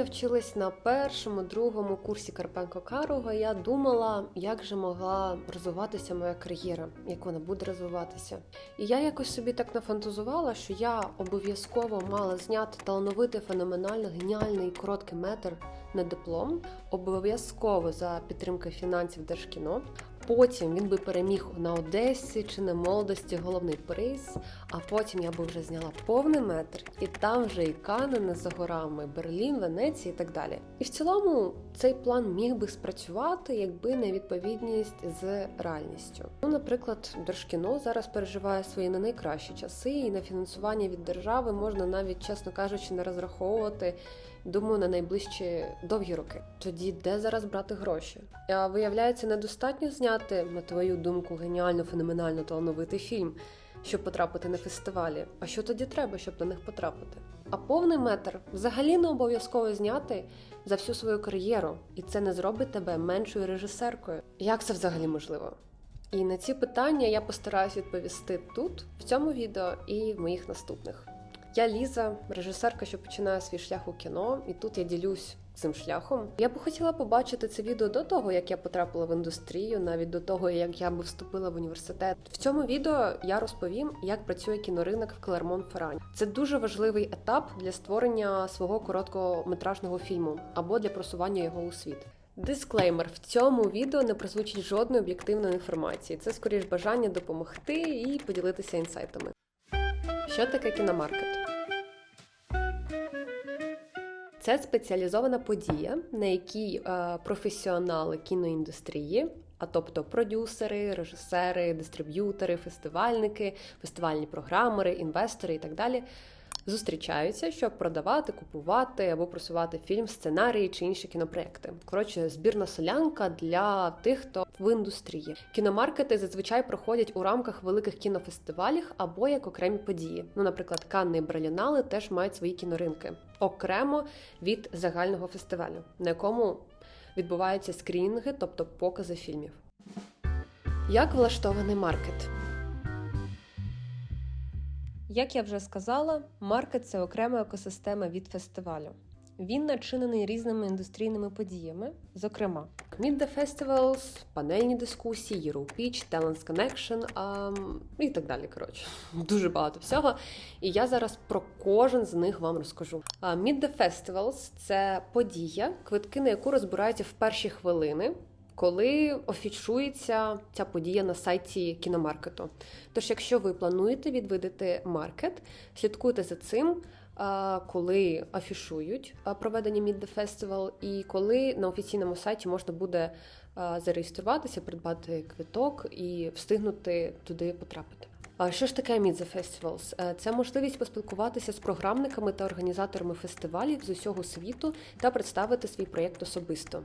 Я вчилась на першому, другому курсі Карпенко Карого, я думала, як же могла розвиватися моя кар'єра, як вона буде розвиватися. І я якось собі так нафантазувала, що я обов'язково мала зняти талановитий, феноменально геніальний короткий метр на диплом, обов'язково за підтримки фінансів Держкіно. Потім він би переміг на Одесі чи на молодості головний приз. А потім я би вже зняла повний метр, і там вже і Канни за горами, Берлін, Венеція і так далі. І в цілому цей план міг би спрацювати, якби не відповідність з реальністю. Ну, наприклад, Держкіно зараз переживає свої не найкращі часи, і на фінансування від держави можна навіть, чесно кажучи, не розраховувати. Думаю, на найближчі довгі роки. Тоді де зараз брати гроші? А виявляється, недостатньо зняти, на твою думку, геніально, феноменально талановитий фільм, щоб потрапити на фестивалі. А що тоді треба, щоб на них потрапити? А повний метр взагалі не обов'язково зняти за всю свою кар'єру, і це не зробить тебе меншою режисеркою. Як це взагалі можливо? І на ці питання я постараюсь відповісти тут, в цьому відео і в моїх наступних. Я Ліза, режисерка, що починає свій шлях у кіно, і тут я ділюсь цим шляхом. Я би хотіла побачити це відео до того, як я потрапила в індустрію, навіть до того, як я би вступила в університет. В цьому відео я розповім, як працює кіноринок в клермон феррані Це дуже важливий етап для створення свого короткометражного фільму або для просування його у світ. Дисклеймер: в цьому відео не прозвучить жодної об'єктивної інформації. Це скоріш бажання допомогти і поділитися інсайтами. Що таке кіномаркет? Це спеціалізована подія, на якій е, професіонали кіноіндустрії, а тобто продюсери, режисери, дистриб'ютори, фестивальники, фестивальні програмери, інвестори і так далі. Зустрічаються, щоб продавати, купувати або просувати фільм, сценарії чи інші кінопроекти. Коротше, збірна солянка для тих, хто в індустрії. Кіномаркети зазвичай проходять у рамках великих кінофестивалів або як окремі події. Ну, наприклад, Канни і Бралінали теж мають свої кіноринки окремо від загального фестивалю, на якому відбуваються скрінінги, тобто покази фільмів. Як влаштований маркет? Як я вже сказала, маркет це окрема екосистема від фестивалю. Він начинений різними індустрійними подіями, зокрема, Meet the Festivals, панельні дискусії, Europitch, Talents Connection а, і так далі. Коротше, дуже багато всього. І я зараз про кожен з них вам розкажу. Meet the Festivals – це подія, квитки на яку розбираються в перші хвилини коли офішується ця подія на сайті кіномаркету. Тож, якщо ви плануєте відвідати маркет, слідкуйте за цим. Коли афішують проведення Meet the Festival, і коли на офіційному сайті можна буде зареєструватися, придбати квиток і встигнути туди потрапити. Що ж таке Meet the Festivals? Це можливість поспілкуватися з програмниками та організаторами фестивалів з усього світу та представити свій проєкт особисто.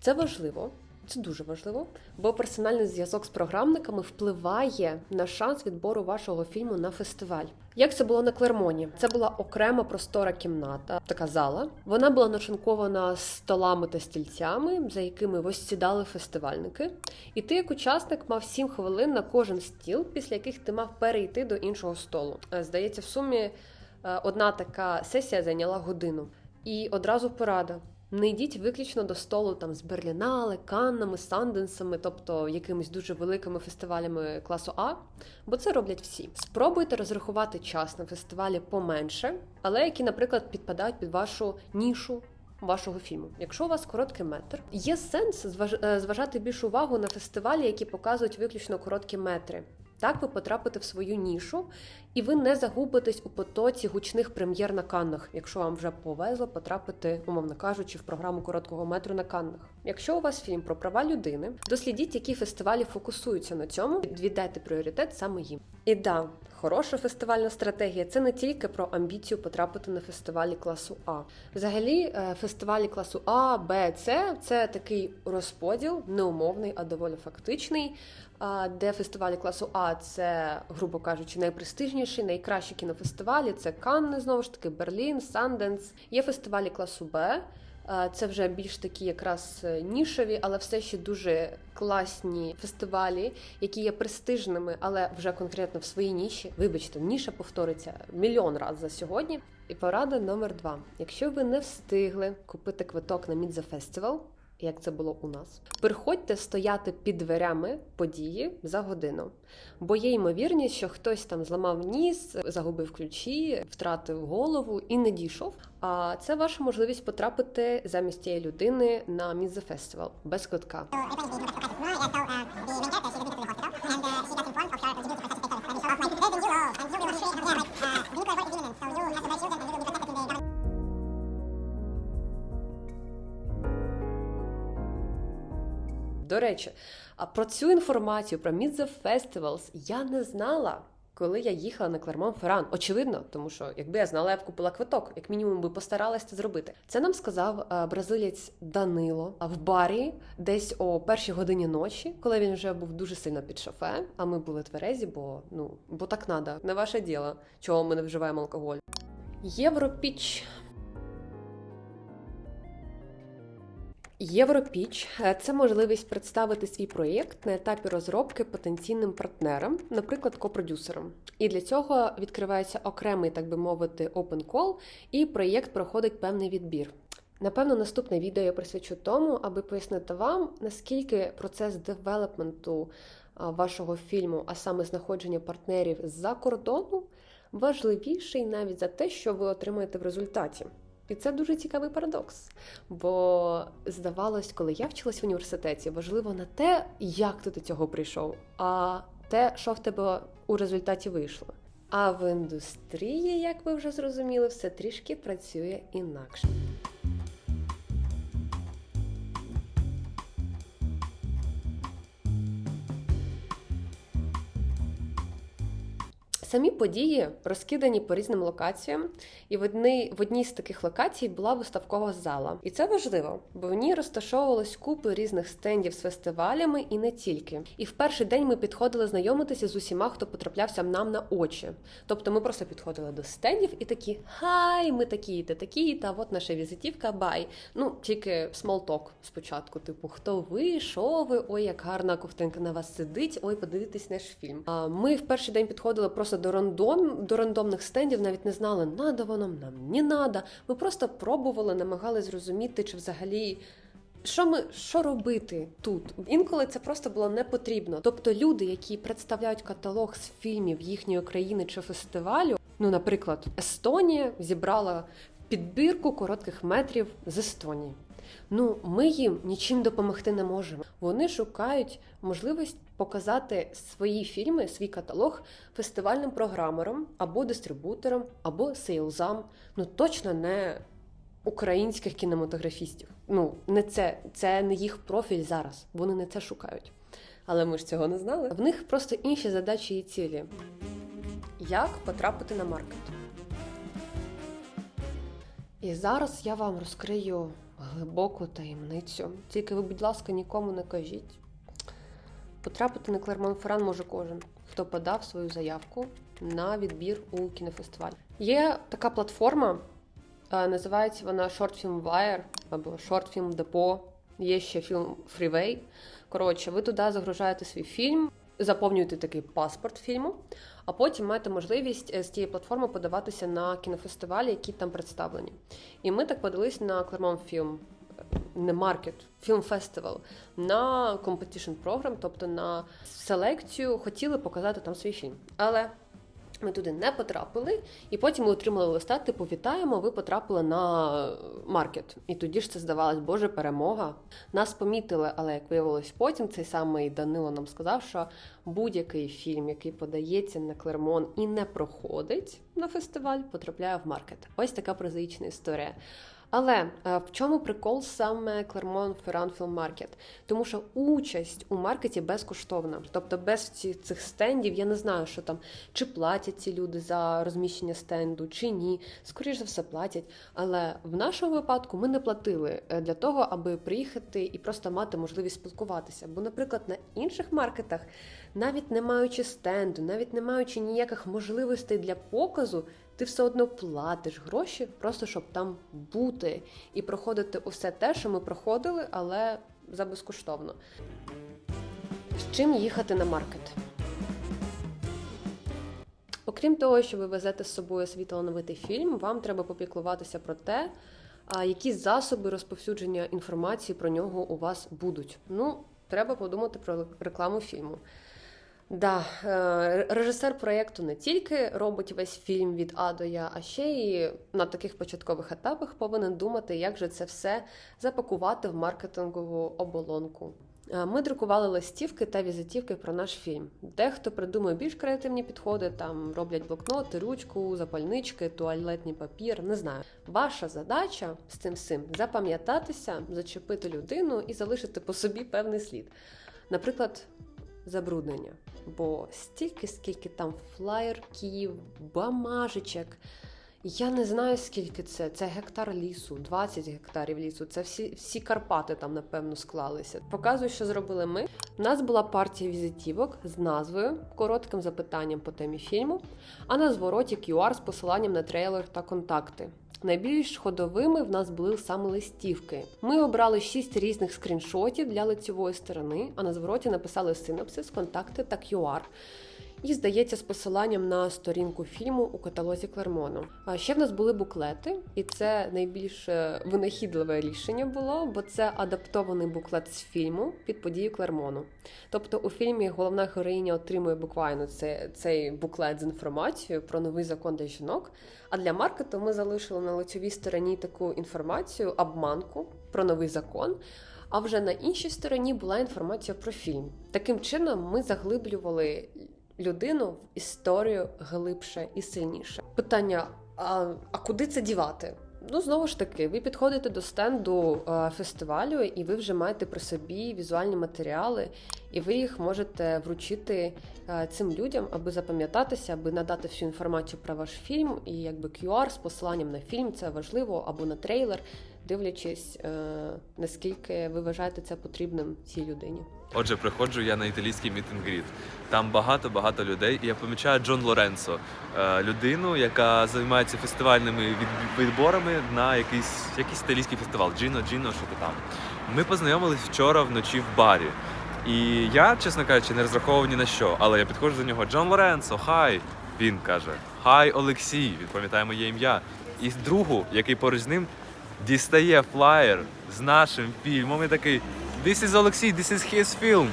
Це важливо, це дуже важливо, бо персональний зв'язок з програмниками впливає на шанс відбору вашого фільму на фестиваль. Як це було на Клермоні? Це була окрема простора кімната, така зала. Вона була начинкована столами та стільцями, за якими ось сідали фестивальники. І ти, як учасник, мав 7 хвилин на кожен стіл, після яких ти мав перейти до іншого столу. Е, здається, в сумі е, одна така сесія зайняла годину. І одразу порада. Не йдіть виключно до столу там з Берлінали, Каннами, Санденсами, тобто якимись дуже великими фестивалями класу А, бо це роблять всі. Спробуйте розрахувати час на фестивалі поменше, але які, наприклад, підпадають під вашу нішу. Вашого фільму, якщо у вас короткий метр, є сенс е, зважати більшу увагу на фестивалі, які показують виключно короткі метри. Так ви потрапите в свою нішу, і ви не загубитесь у потоці гучних прем'єр на Каннах, якщо вам вже повезло потрапити, умовно кажучи, в програму короткого метру на Каннах. Якщо у вас фільм про права людини, дослідіть, які фестивалі фокусуються на цьому, віддайте пріоритет саме їм. І да, хороша фестивальна стратегія це не тільки про амбіцію потрапити на фестивалі класу А. Взагалі, е, фестивалі класу А, Б, С це такий розподіл, неумовний, а доволі фактичний. Де фестивалі класу А це, грубо кажучи, найпрестижніші, найкращі кінофестивалі. Це Канни, знову ж таки, Берлін, Санденс. Є фестивалі класу Б. Це вже більш такі якраз е, нішові, але все ще дуже класні фестивалі, які є престижними, але вже конкретно в своїй ніші. Вибачте, ніша повториться мільйон разів за сьогодні. І порада номер два: якщо ви не встигли купити квиток на Мідза Фестивал, як це було у нас, приходьте стояти під дверями події за годину. Бо є ймовірність, що хтось там зламав ніс, загубив ключі, втратив голову і не дійшов. А це ваша можливість потрапити замість цієї людини на мізефестивал без квитка. До речі, а про цю інформацію про Midza Festivals я не знала. Коли я їхала на Клермон Ферран, очевидно, тому що якби я знала, я б купила квиток, як мінімум би постаралась це зробити. Це нам сказав е, бразилець Данило в барі десь о першій годині ночі, коли він вже був дуже сильно під шофе. А ми були тверезі, бо ну бо так надо, не ваше діло, чого ми не вживаємо алкоголь. Європіч Європіч це можливість представити свій проєкт на етапі розробки потенційним партнерам, наприклад, копродюсерам. І для цього відкривається окремий, так би мовити, open call, і проєкт проходить певний відбір. Напевно, наступне відео я присвячу тому, аби пояснити вам, наскільки процес девелопменту вашого фільму, а саме знаходження партнерів з-за кордону, важливіший навіть за те, що ви отримаєте в результаті. І це дуже цікавий парадокс. Бо здавалось, коли я вчилась в університеті, важливо не те, як ти до цього прийшов, а те, що в тебе у результаті вийшло. А в індустрії, як ви вже зрозуміли, все трішки працює інакше. Самі події розкидані по різним локаціям, і в одній, в одній з таких локацій була виставкова зала. І це важливо, бо в ній розташовувалось купи різних стендів з фестивалями і не тільки. І в перший день ми підходили знайомитися з усіма, хто потраплявся нам на очі. Тобто ми просто підходили до стендів і такі хай, ми такі, та такі, та от наша візитівка, бай. Ну тільки смолток спочатку. Типу, хто ви, що ви? Ой, як гарна ковтинка на вас сидить. Ой, подивитись наш фільм. А ми в перший день підходили просто до рандом, до рандомних стендів, навіть не знали, надо воно нам, не надо. Ми просто пробували, намагались зрозуміти, чи взагалі. Що ми що робити тут? Інколи це просто було не потрібно. Тобто люди, які представляють каталог з фільмів їхньої країни чи фестивалю, ну, наприклад, Естонія зібрала підбірку коротких метрів з Естонії. Ну, ми їм нічим допомогти не можемо. Вони шукають можливість показати свої фільми, свій каталог фестивальним програмерам або дистрибуторам, або сейлзам. Ну точно не українських кінематографістів. Ну, не це, це не їх профіль зараз. Вони не це шукають. Але ми ж цього не знали. В них просто інші задачі і цілі. Як потрапити на маркет? І зараз я вам розкрию глибоку таємницю. Тільки ви, будь ласка, нікому не кажіть. Потрапити на Клермон Ферран може кожен, хто подав свою заявку на відбір у кінофестиваль. Є така платформа, називається вона Short Film Wire або Short Film Depot. Є ще фільм Freeway. Коротше, ви туди загружаєте свій фільм, заповнюєте такий паспорт фільму, а потім маєте можливість з тієї платформи подаватися на кінофестивалі, які там представлені. І ми так подались на Клермон Фільм, не маркет, фільм фестивал на компетішн програм, тобто на селекцію, хотіли показати там свій фільм. Але ми туди не потрапили, і потім ми отримали листа, типу, вітаємо, ви потрапили на маркет. І тоді ж це здавалось, Боже, перемога. Нас помітили, але як виявилось потім, цей самий Данило нам сказав, що будь-який фільм, який подається на Клермон і не проходить на фестиваль, потрапляє в маркет. Ось така прозаїчна історія. Але в чому прикол саме Клермон Ферран Філм Маркет? Тому що участь у маркеті безкоштовна. Тобто без цих стендів я не знаю, що там чи платять ці люди за розміщення стенду, чи ні. Скоріше за все платять. Але в нашому випадку ми не платили для того, аби приїхати і просто мати можливість спілкуватися. Бо, наприклад, на інших маркетах, навіть не маючи стенду, навіть не маючи ніяких можливостей для показу ти все одно платиш гроші, просто щоб там бути і проходити усе те, що ми проходили, але за безкоштовно. З чим їхати на маркет? Окрім того, що ви везете з собою свій талановитий фільм, вам треба попіклуватися про те, які засоби розповсюдження інформації про нього у вас будуть. Ну, треба подумати про рекламу фільму. Да, е, режисер проєкту не тільки робить весь фільм від А до Я, а ще й на таких початкових етапах повинен думати, як же це все запакувати в маркетингову оболонку. Е, Ми друкували листівки та візитівки про наш фільм. Дехто придумує більш креативні підходи, там роблять блокноти, ручку, запальнички, туалетний папір. Не знаю. Ваша задача з цим всім запам'ятатися, зачепити людину і залишити по собі певний слід. Наприклад, забруднення. Бо стільки, скільки там флаєрків, бамажечок. Я не знаю, скільки це. Це гектар лісу, 20 гектарів лісу. Це всі, всі Карпати там, напевно, склалися. Показую, що зробили ми. У нас була партія візитівок з назвою, коротким запитанням по темі фільму, а на звороті QR з посиланням на трейлер та контакти. Найбільш ходовими в нас були саме листівки. Ми обрали шість різних скріншотів для лицевої сторони, а на звороті написали синопсис, контакти та QR. І здається, з посиланням на сторінку фільму у каталозі Клермону. А ще в нас були буклети, і це найбільш е, винахідливе рішення було, бо це адаптований буклет з фільму під подію Клермону. Тобто у фільмі головна героїня отримує буквально це, цей буклет з інформацією про новий закон для жінок. А для маркету ми залишили на лицевій стороні таку інформацію, обманку про новий закон. А вже на іншій стороні була інформація про фільм. Таким чином, ми заглиблювали людину в історію глибше і сильніше. Питання: а, а куди це дівати? Ну, знову ж таки, ви підходите до стенду е, фестивалю, і ви вже маєте при собі візуальні матеріали, і ви їх можете вручити е, цим людям, аби запам'ятатися, аби надати всю інформацію про ваш фільм, і якби QR з посиланням на фільм це важливо, або на трейлер, дивлячись, е, наскільки ви вважаєте це потрібним цій людині. Отже, приходжу я на італійський мітингрід. Там багато-багато людей, і я помічаю Джон Лоренцо, е, людину, яка займається фестивальними відборами на якийсь, якийсь італійський фестиваль. Джіно, Джіно, що то там. Ми познайомились вчора вночі в барі. І я, чесно кажучи, не розраховував ні на що, але я підходжу до нього: Джон Лоренцо, хай! Він каже: Хай Олексій, він пам'ятає моє ім'я. І другу, який поруч з ним, дістає флаєр з нашим фільмом і такий This is Олексій, this is his film.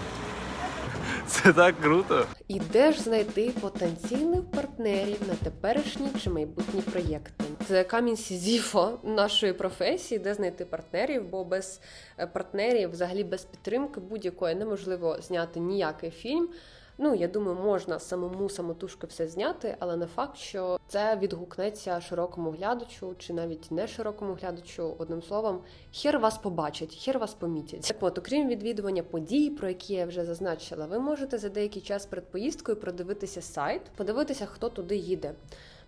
Це так круто. І де ж знайти потенційних партнерів на теперішні чи майбутні проєкти? Це камінь Сізіфо нашої професії, де знайти партнерів, бо без е, партнерів, взагалі без підтримки будь-якої неможливо зняти ніякий фільм. Ну, я думаю, можна самому самотужки все зняти, але не факт, що це відгукнеться широкому глядачу, чи навіть не широкому глядачу. Одним словом, хер вас побачить, хер вас помітять. Так от, окрім відвідування подій, про які я вже зазначила, ви можете за деякий час перед поїздкою продивитися сайт, подивитися, хто туди їде.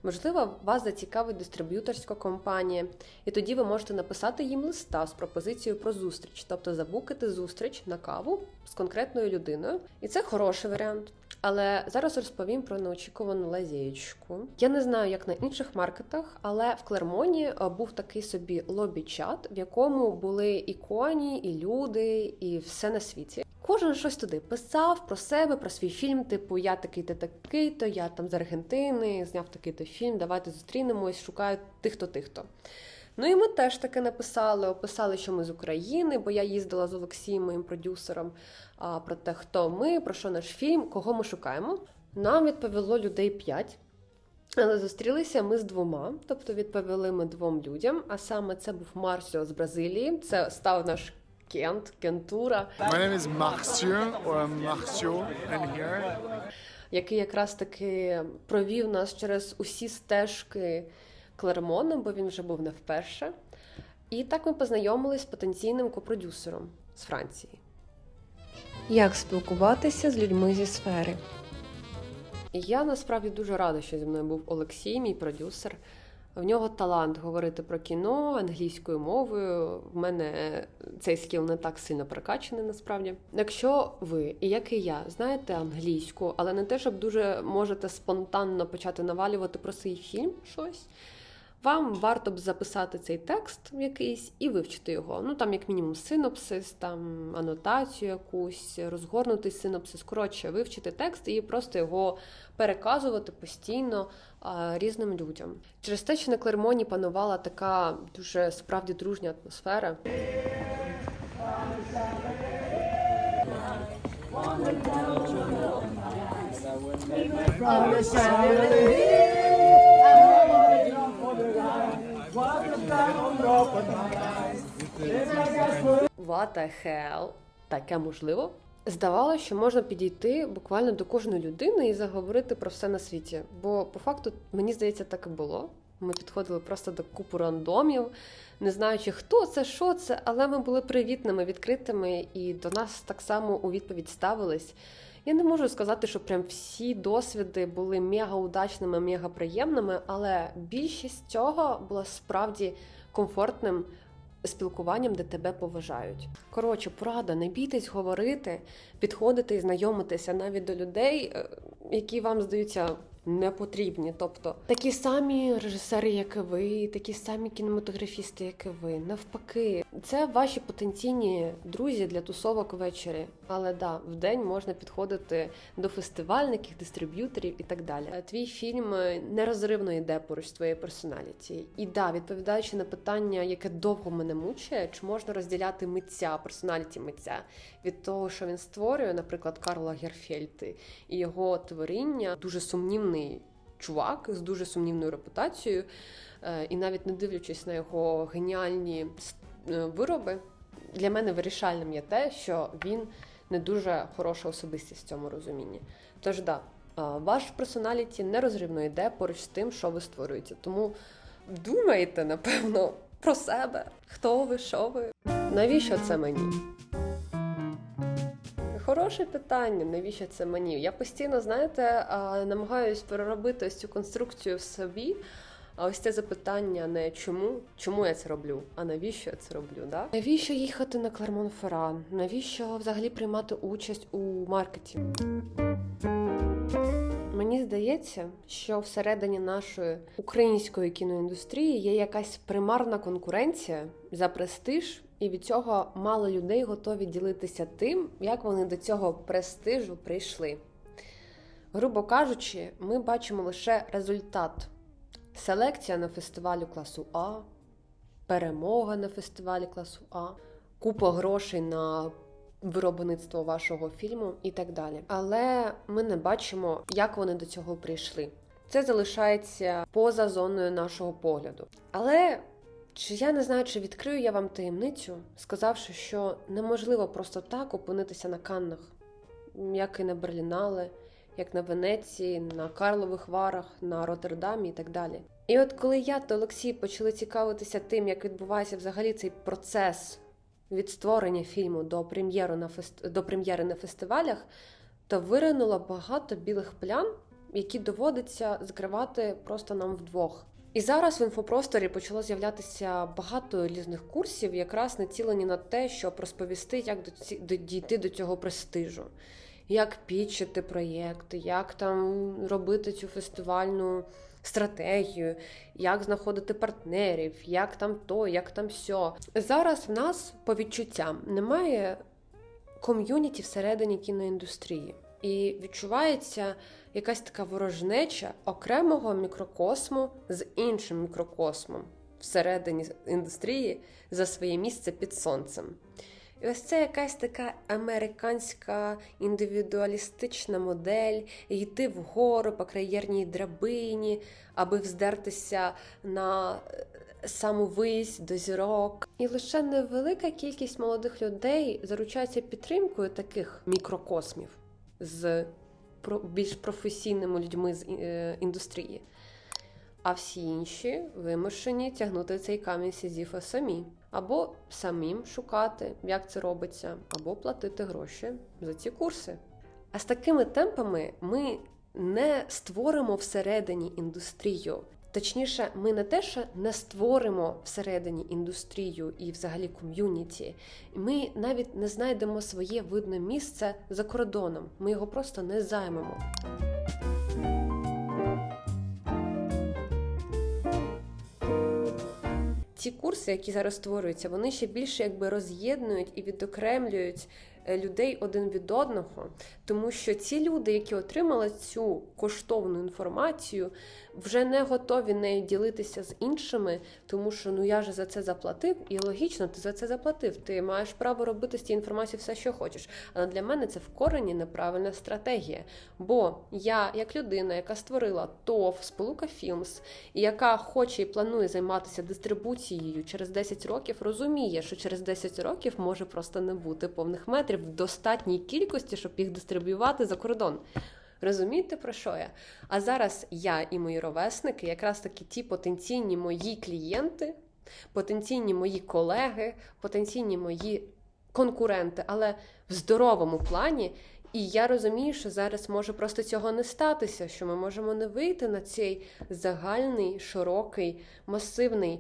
Можливо, вас зацікавить дистриб'юторська компанія, і тоді ви можете написати їм листа з пропозицією про зустріч, тобто забукати зустріч на каву з конкретною людиною. І це хороший варіант. Але зараз розповім про неочікувану лазєєчку. Я не знаю, як на інших маркетах, але в Клермоні е, був такий собі лобі-чат, в якому були і коні, і люди, і все на світі. Кожен щось туди писав про себе, про свій фільм, типу я такий-то такий-то, я там з Аргентини, зняв такий-то фільм, давайте зустрінемось, шукаю тих-то, тих-то. Ну і ми теж таке написали, описали, що ми з України, бо я їздила з Олексієм, моїм продюсером, про те, хто ми, про що наш фільм, кого ми шукаємо. Нам відповіло людей п'ять. Але зустрілися ми з двома, тобто відповіли ми двом людям. А саме це був Марсіо з Бразилії, це став наш Кент, Кентура, My name is Marcio or Marcio in here. який якраз таки провів нас через усі стежки Клермону, бо він вже був не вперше. І так ми познайомились з потенційним копродюсером з Франції. Як спілкуватися з людьми зі сфери? Я насправді дуже рада, що зі мною був Олексій, мій продюсер. В нього талант говорити про кіно англійською мовою. В мене цей скіл не так сильно прокачаний насправді. Якщо ви, і як і я, знаєте англійську, але не те, щоб дуже можете спонтанно почати навалювати про свій фільм щось. Вам варто б записати цей текст якийсь і вивчити його. Ну там, як мінімум, синопсис, там анотацію якусь, розгорнутий синопсис. Коротше, вивчити текст і просто його переказувати постійно різним людям. Через те, що на Клермоні панувала така дуже справді дружня атмосфера. What the hell? Таке можливо? Здавалося, що можна підійти буквально до кожної людини і заговорити про все на світі. Бо по факту, мені здається, так і було. Ми підходили просто до купу рандомів, не знаючи, хто це, що це, але ми були привітними, відкритими, і до нас так само у відповідь ставились. Я не можу сказати, що прям всі досвіди були мега удачними, мега приємними, але більшість цього була справді комфортним спілкуванням, де тебе поважають. Коротше, порада, не бійтесь говорити, підходити і знайомитися навіть до людей, е, які вам здаються не потрібні. Тобто такі самі режисери, як і ви, такі самі кінематографісти, як і ви. Навпаки, це ваші потенційні друзі для тусовок ввечері. Але да, в день можна підходити до фестивальників, дистриб'юторів і так далі. Е, Твій фільм е, нерозривно йде поруч з твоєю персоналіті. І да, відповідаючи на питання, яке довго мене мучає, чи можна розділяти митця, персоналіті митця від того, що він створює, наприклад, Карла Герфельти і його творіння дуже сумнівний чувак з дуже сумнівною репутацією, Е, і навіть не дивлячись на його геніальні е, вироби, для мене вирішальним є те, що він не дуже хороша особистість в цьому розумінні. Тож да, ваш персоналіті нерозривно йде поруч з тим, що ви створюєте. Тому думайте, напевно, про себе, хто ви, що ви. Навіщо це мені? Хороше питання, навіщо це мені? Я постійно, знаєте, намагаюсь переробити ось цю конструкцію в собі. А ось це запитання не чому, чому я це роблю, а навіщо я це роблю? Да? Навіщо їхати на Клермон Ферран? Навіщо взагалі приймати участь у маркеті? Мені здається, що всередині нашої української кіноіндустрії є якась примарна конкуренція за престиж, і від цього мало людей готові ділитися тим, як вони до цього престижу прийшли. Грубо кажучи, ми бачимо лише результат. Селекція на фестивалю класу А, перемога на фестивалі класу А, купа грошей на виробництво вашого фільму і так далі. Але ми не бачимо, як вони до цього прийшли. Це залишається поза зоною нашого погляду. Але чи я не знаю, чи відкрию я вам таємницю, сказавши, що неможливо просто так опинитися на Каннах, як і на Берлінале, як на Венеції, на Карлових Варах, на Роттердамі і так далі. І от коли я та Олексій почали цікавитися тим, як відбувається взагалі цей процес від створення фільму до прем'єру на фест... до прем'єри на фестивалях, то виринуло багато білих плям, які доводиться закривати просто нам вдвох. І зараз в інфопросторі почало з'являтися багато різних курсів, якраз націлені на те, щоб розповісти, як до ці... до- дійти до цього престижу, як пічити проєкти, як там робити цю фестивальну стратегію, як знаходити партнерів, як там то, як там сьо. Зараз в нас по відчуттям немає ком'юніті всередині кіноіндустрії. І відчувається якась така ворожнеча окремого мікрокосму з іншим мікрокосмом всередині індустрії за своє місце під сонцем. І ось це якась така американська індивідуалістична модель йти вгору по кар'єрній драбині, аби вздертися на е, саму вись до зірок. І лише невелика кількість молодих людей заручається підтримкою таких мікрокосмів з більш професійними людьми з е, індустрії. А всі інші вимушені тягнути цей камінь Сізіфа самі, або самим шукати, як це робиться, або платити гроші за ці курси. А з такими темпами ми не створимо всередині індустрію. Точніше, ми не те, що не створимо всередині індустрію і взагалі ком'юніті. Ми навіть не знайдемо своє видне місце за кордоном. Ми його просто не займемо. ці курси, які зараз створюються, вони ще більше якби роз'єднують і відокремлюють людей один від одного, тому що ці люди, які отримали цю коштовну інформацію, вже не готові нею ділитися з іншими, тому що ну я ж за це заплатив, і логічно, ти за це заплатив. Ти маєш право робити з цією інформацією все, що хочеш. Але для мене це в корені неправильна стратегія. Бо я, як людина, яка створила ТОВ, Сполука Філмс, і яка хоче і планує займатися дистрибуцією через 10 років, розуміє, що через 10 років може просто не бути повних метрів в достатній кількості, щоб їх дистриб'ювати за кордон. Розумієте про що я? А зараз я і мої ровесники, якраз таки ті потенційні мої клієнти, потенційні мої колеги, потенційні мої конкуренти, але в здоровому плані. І я розумію, що зараз може просто цього не статися, що ми можемо не вийти на цей загальний, широкий, масивний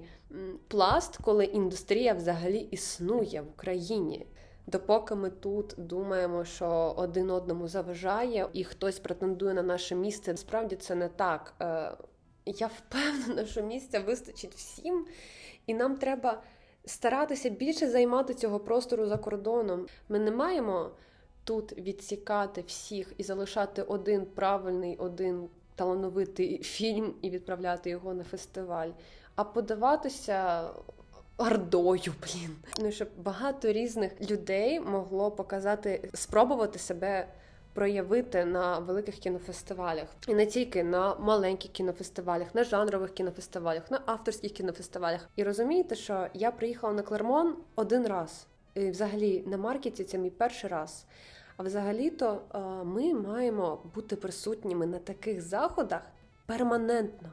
пласт, коли індустрія взагалі існує в Україні. Допоки ми тут думаємо, що один одному заважає, і хтось претендує на наше місце, насправді це не так. Е, Я впевнена, що місця вистачить всім, і нам треба старатися більше займати цього простору за кордоном. Ми не маємо тут відсікати всіх і залишати один правильний, один талановитий фільм і відправляти його на фестиваль, а подаватися ордою, блін. Ну щоб багато різних людей могло показати, спробувати себе. Проявити на великих кінофестивалях і не тільки на маленьких кінофестивалях, на жанрових кінофестивалях, на авторських кінофестивалях. І розумієте, що я приїхала на Клермон один раз. І взагалі на маркеті це мій перший раз. А взагалі-то е, ми маємо бути присутніми на таких заходах перманентно.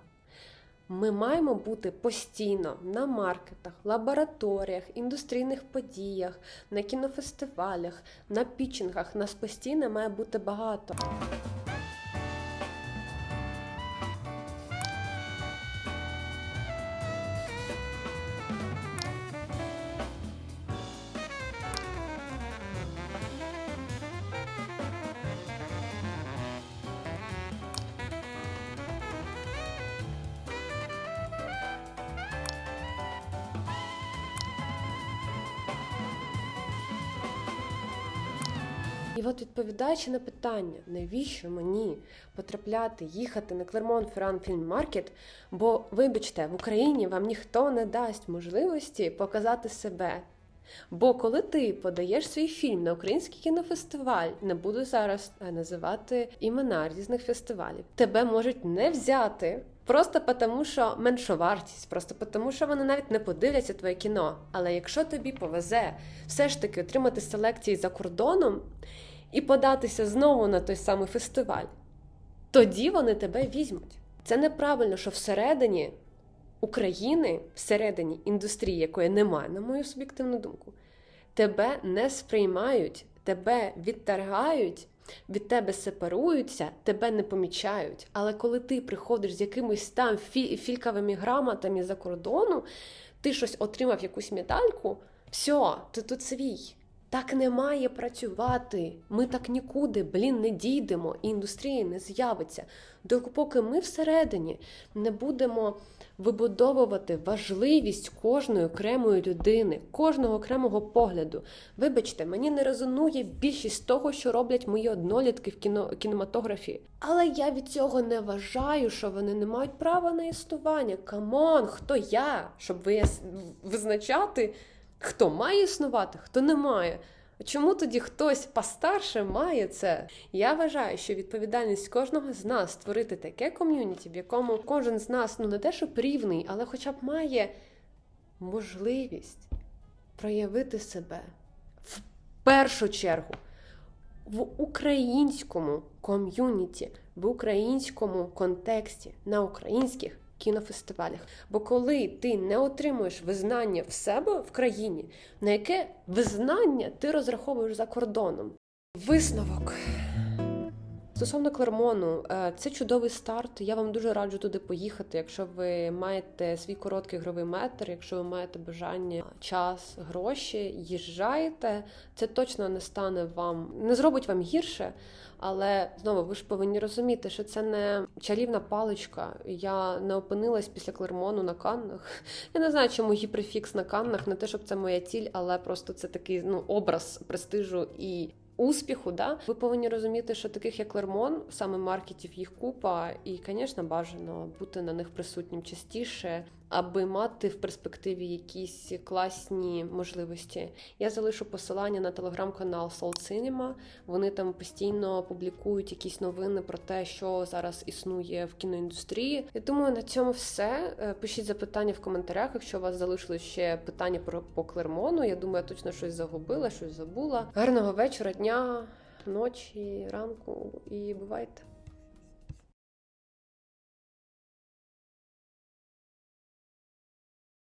Ми маємо бути постійно на маркетах, лабораторіях, індустрійних подіях, на кінофестивалях, на пічингах. Нас постійно має бути багато. І от відповідаючи на питання, навіщо мені потрапляти, їхати на Клермон Ферран Фільм Маркет, бо, вибачте, в Україні вам ніхто не дасть можливості показати себе. Бо коли ти подаєш свій фільм на український кінофестиваль, не буду зараз е, називати імена різних фестивалів, тебе можуть не взяти. Просто тому, що меншовартість, просто тому, що вони навіть не подивляться твоє кіно. Але якщо тобі повезе все ж таки отримати селекції за кордоном і податися знову на той самий фестиваль, тоді вони тебе візьмуть. Це неправильно, що всередині України, всередині індустрії, якої немає, на мою суб'єктивну думку, тебе не сприймають, тебе відторгають, від тебе сепаруються, тебе не помічають. Але коли ти приходиш з якимись там фі- фількавими грамотами за кордону, ти щось отримав якусь медальку, все, ти тут свій. Так не має працювати. Ми так нікуди, блін, не дійдемо, і індустрія не з'явиться. Допоки ми всередині не будемо вибудовувати важливість кожної окремої людини, кожного окремого погляду. Вибачте, мені не резонує більшість того, що роблять мої однолітки в кіно, кінематографії. Але я від цього не вважаю, що вони не мають права на існування. Камон, хто я, щоб визначати, хто має існувати, хто не має. Чому тоді хтось постарше має це? Я вважаю, що відповідальність кожного з нас створити таке ком'юніті, в якому кожен з нас ну не те, щоб рівний, але хоча б має можливість проявити себе в першу чергу в українському ком'юніті, в українському контексті, на українських кінофестивалях. Бо коли ти не отримуєш визнання в себе в країні, на яке визнання ти розраховуєш за кордоном? Висновок. Стосовно Клермону, е, це чудовий старт. Я вам дуже раджу туди поїхати, якщо ви маєте свій короткий ігровий метр, якщо ви маєте бажання, час, гроші, їжджайте. Це точно не стане вам, не зробить вам гірше. Але знову ви ж повинні розуміти, що це не чарівна паличка. Я не опинилась після Клермону на Каннах. Я не знаю, чому гіперфікс на Каннах, не те, щоб це моя ціль, але просто це такий ну образ престижу і. Успіху, да, ви повинні розуміти, що таких як Лермон, саме маркетів їх купа, і, звісно, бажано бути на них присутнім частіше, аби мати в перспективі якісь класні можливості. Я залишу посилання на телеграм-канал Soul Cinema. Вони там постійно публікують якісь новини про те, що зараз існує в кіноіндустрії. Я думаю, на цьому все. Е, Пишіть запитання в коментарях, якщо у вас залишилось ще питання про по Клермону. Я думаю, я точно щось загубила, щось забула. Гарного вечора, дня, ночі, ранку і бувайте.